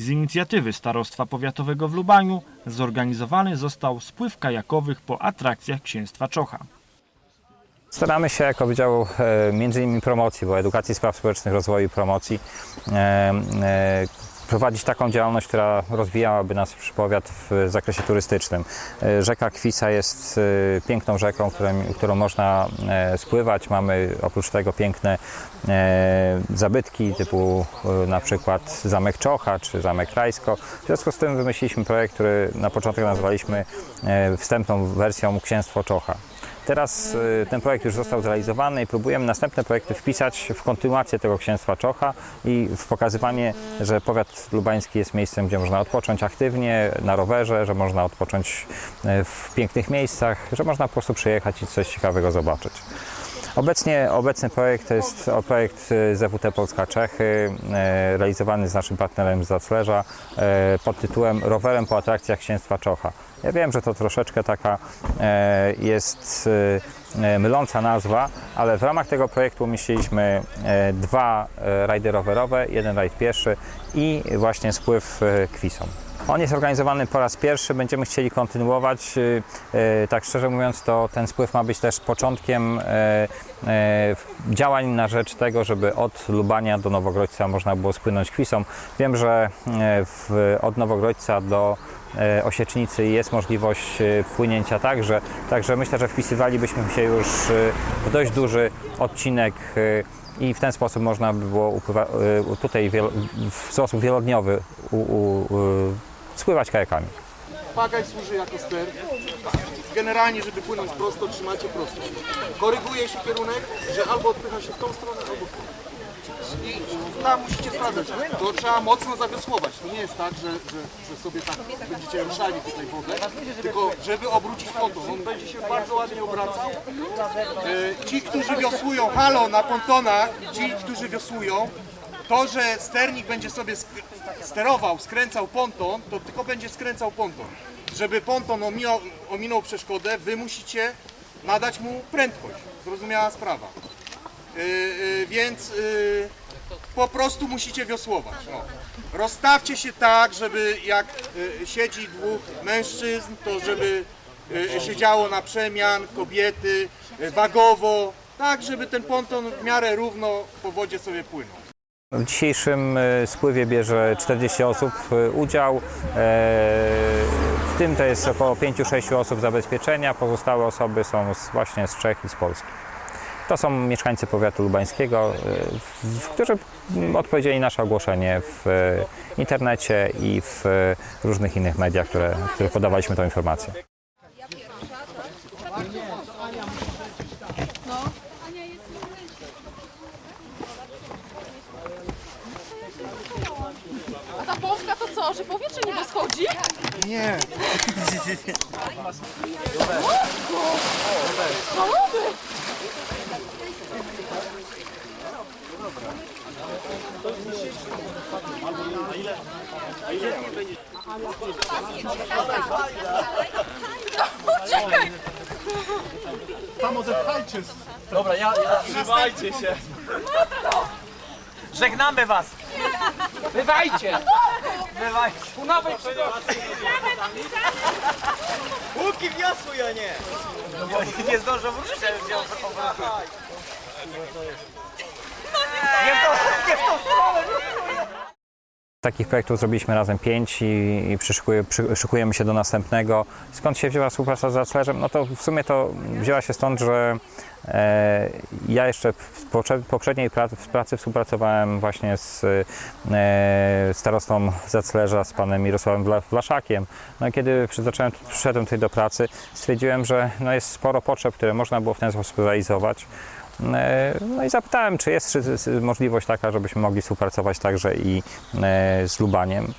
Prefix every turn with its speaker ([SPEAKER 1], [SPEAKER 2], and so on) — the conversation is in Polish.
[SPEAKER 1] Z inicjatywy Starostwa Powiatowego w Lubaniu zorganizowany został spływ kajakowych po atrakcjach księstwa Czocha.
[SPEAKER 2] Staramy się jako Wydział e, między innymi promocji, bo edukacji spraw społecznych, rozwoju i promocji e, e, prowadzić taką działalność, która rozwijałaby nasz powiat w zakresie turystycznym. E, Rzeka Kwisa jest e, piękną rzeką, którą, którą można e, spływać. Mamy oprócz tego piękne zabytki typu na przykład Zamek Czocha czy Zamek Rajsko. W związku z tym wymyśliliśmy projekt, który na początek nazwaliśmy wstępną wersją Księstwo Czocha. Teraz y, ten projekt już został zrealizowany i próbujemy następne projekty wpisać w kontynuację tego księstwa Czocha i w pokazywanie, że powiat lubański jest miejscem, gdzie można odpocząć aktywnie, na rowerze, że można odpocząć y, w pięknych miejscach, że można po prostu przyjechać i coś ciekawego zobaczyć. Obecnie, obecny projekt to jest projekt y, ZWT Polska Czechy, e, realizowany z naszym partnerem z Zaclerza e, pod tytułem Rowerem po atrakcjach Księstwa Czocha. Ja wiem, że to troszeczkę taka jest myląca nazwa, ale w ramach tego projektu umieściliśmy dwa rajdy rowerowe, jeden rajd pieszy i właśnie spływ kwisą. On jest organizowany po raz pierwszy, będziemy chcieli kontynuować. Y, y, Tak szczerze mówiąc, to ten spływ ma być też początkiem e, działań na rzecz tego, żeby od Lubania do Nowogrodźca można było spłynąć kwisą. Wiem, że w, od Nowogrodźca do Osiecznicy jest możliwość płynięcia także, także myślę, że wpisywalibyśmy się już w dość duży odcinek i w ten sposób można by było upływa, tutaj w sposób wielodniowy u, u, spływać kajakami.
[SPEAKER 3] Pagaj służy jako ster. Generalnie, żeby płynąć prosto, trzymacie prosto. Koryguje się kierunek, że albo odpycha się w tą stronę, albo w tą. I tam musicie sprawdzać. To trzeba mocno zawiosłować. To nie jest tak, że, że, że sobie tak będziecie ruszali tutaj wodę, tylko żeby obrócić ponton. On będzie się bardzo ładnie obracał. E, Ci, którzy wiosłują, halo, na pontonach, ci, którzy wiosłują, to, że sternik będzie sobie sterował, skręcał ponton, to tylko będzie skręcał ponton. Żeby ponton ominął, ominął przeszkodę, wy musicie nadać mu prędkość. Zrozumiała sprawa. Yy, yy, więc yy, po prostu musicie wiosłować. No. Rozstawcie się tak, żeby jak yy, siedzi dwóch mężczyzn, to żeby yy, siedziało na przemian, kobiety, yy, wagowo, tak żeby ten ponton w miarę równo po wodzie sobie płynął.
[SPEAKER 2] W dzisiejszym e, spływie bierze 40 osób e, udział. E, W tym to jest około 5-6 osób zabezpieczenia, pozostałe osoby są właśnie z Czech i z Polski. To są mieszkańcy powiatu lubańskiego, którzy odpowiedzieli nasze ogłoszenie w internecie i w różnych innych mediach, które, w których podawaliśmy tą informację.
[SPEAKER 4] Co, że powietrze nie schodzi?
[SPEAKER 3] Nie.
[SPEAKER 4] Uciekaj!
[SPEAKER 3] Tam odepchajcie.
[SPEAKER 5] Dobra, ja, ja trzymajcie się. Żegnamy was. Bywajcie. Bywajcie. U nowej. Łuki wiosłuj, a nie. Nie, nie zdążę wrócić, ja już wziąłem obrotu. Nie w tą, nie w tą stronę.
[SPEAKER 2] Takich projektów zrobiliśmy razem pięć i, i szykujemy się do następnego. Skąd się wzięła współpraca z Zaclerzem? No to w sumie to wzięła się stąd, że e, ja jeszcze w poprze- poprzedniej pracy, współpracowałem właśnie z e, starostą Zaclerza, z panem Mirosławem Wlaszakiem. No i kiedy zacząłem, przyszedłem tutaj do pracy, stwierdziłem, że no jest sporo potrzeb, które można było w ten sposób realizować. E, No i zapytałem, czy jest możliwość taka, żebyśmy mogli współpracować także i e, z Lubaniem.